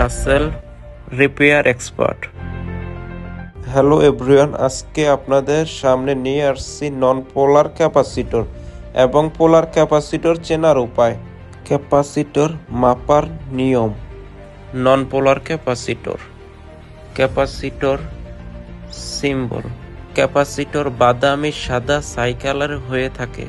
Rasel repair expert. Hello everyone আজকে আপনাদের সামনে নিয়ে আসছি নন পোলার ক্যাপাসিটর এবং পোলার ক্যাপাসিটর চেনার উপায়। ক্যাপাসিটর মাপার নিয়ম। Non polar capacitor capacitor symbol capacitor বাদামি সাদা সাইকেলের হয়ে থাকে।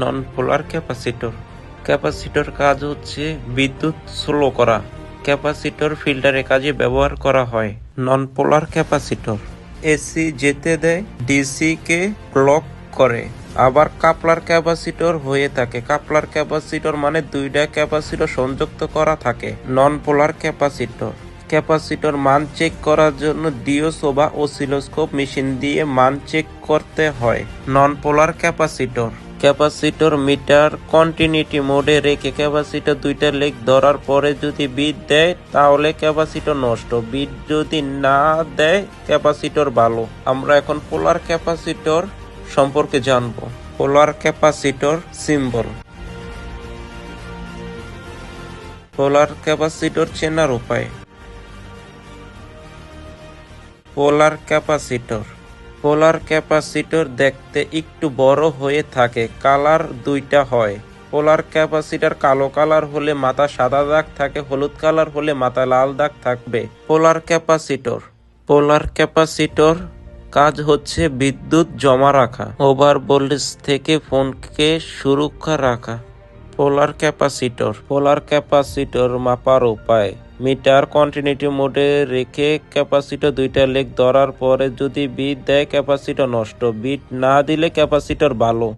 নন পোলার ক্যাপাসিটর ক্যাপাসিটর কাজ হচ্ছে বিদ্যুৎ স্লো করা। ক্যাপাসিটর ফিল্টারের কাজে ব্যবহার করা হয়। নন পোলার ক্যাপাসিটর এসি যেতে দেয় ডিসি কে ব্লক করে। আবার কাপলার ক্যাপাসিটর হয়ে থাকে। কাপলার ক্যাপাসিটর মানে দুইটা ক্যাপাসিটর সংযুক্ত করা থাকে। নন পোলার ক্যাপাসিটর ক্যাপাসিটর মান চেক করার জন্য ডিওসো বা ওসিলোস্কোপ মেশিন দিয়ে মান চেক করতে হয়। Non polar capacitor capacitor meter continuity মোডে রেখে ক্যাপাসিটর দুইটা লেগ ধরার পরে যদি বিট দেয়, তাহলে ক্যাপাসিটর নষ্ট। বিট যদি না দেয়, ক্যাপাসিটর ভালো। আমরা এখন পোলার ক্যাপাসিটর সম্পর্কে জানব। Polar capacitor symbol polar capacitor চেনার উপায়। পোলার ক্যাপাসিটর পোলার ক্যাপাসিটর দেখতে একটু বড় হয়ে থাকে, কালার দুইটা হয়। পোলার ক্যাপাসিটর কালো কালার হলে মাথা সাদা দাগ থাকে, হলুদ কালার হলে মাথা লাল দাগ থাকবে। পোলার ক্যাপাসিটর। পোলার ক্যাপাসিটর কাজ হচ্ছে বিদ্যুৎ জমা রাখা ওভার ভোল্টেজ থেকে ফোনকে সুরক্ষা রাখা। পোলার ক্যাপাসিটর। পোলার ক্যাপাসিটর মাপার উপায়। মিটার কন্টিনিউটি মোডে রেখে ক্যাপাসিটর দুইটা লেগ ধরার পরে যদি বিট দেয় ক্যাপাসিটর নষ্ট। বিট না দিলে ক্যাপাসিটর ভালো।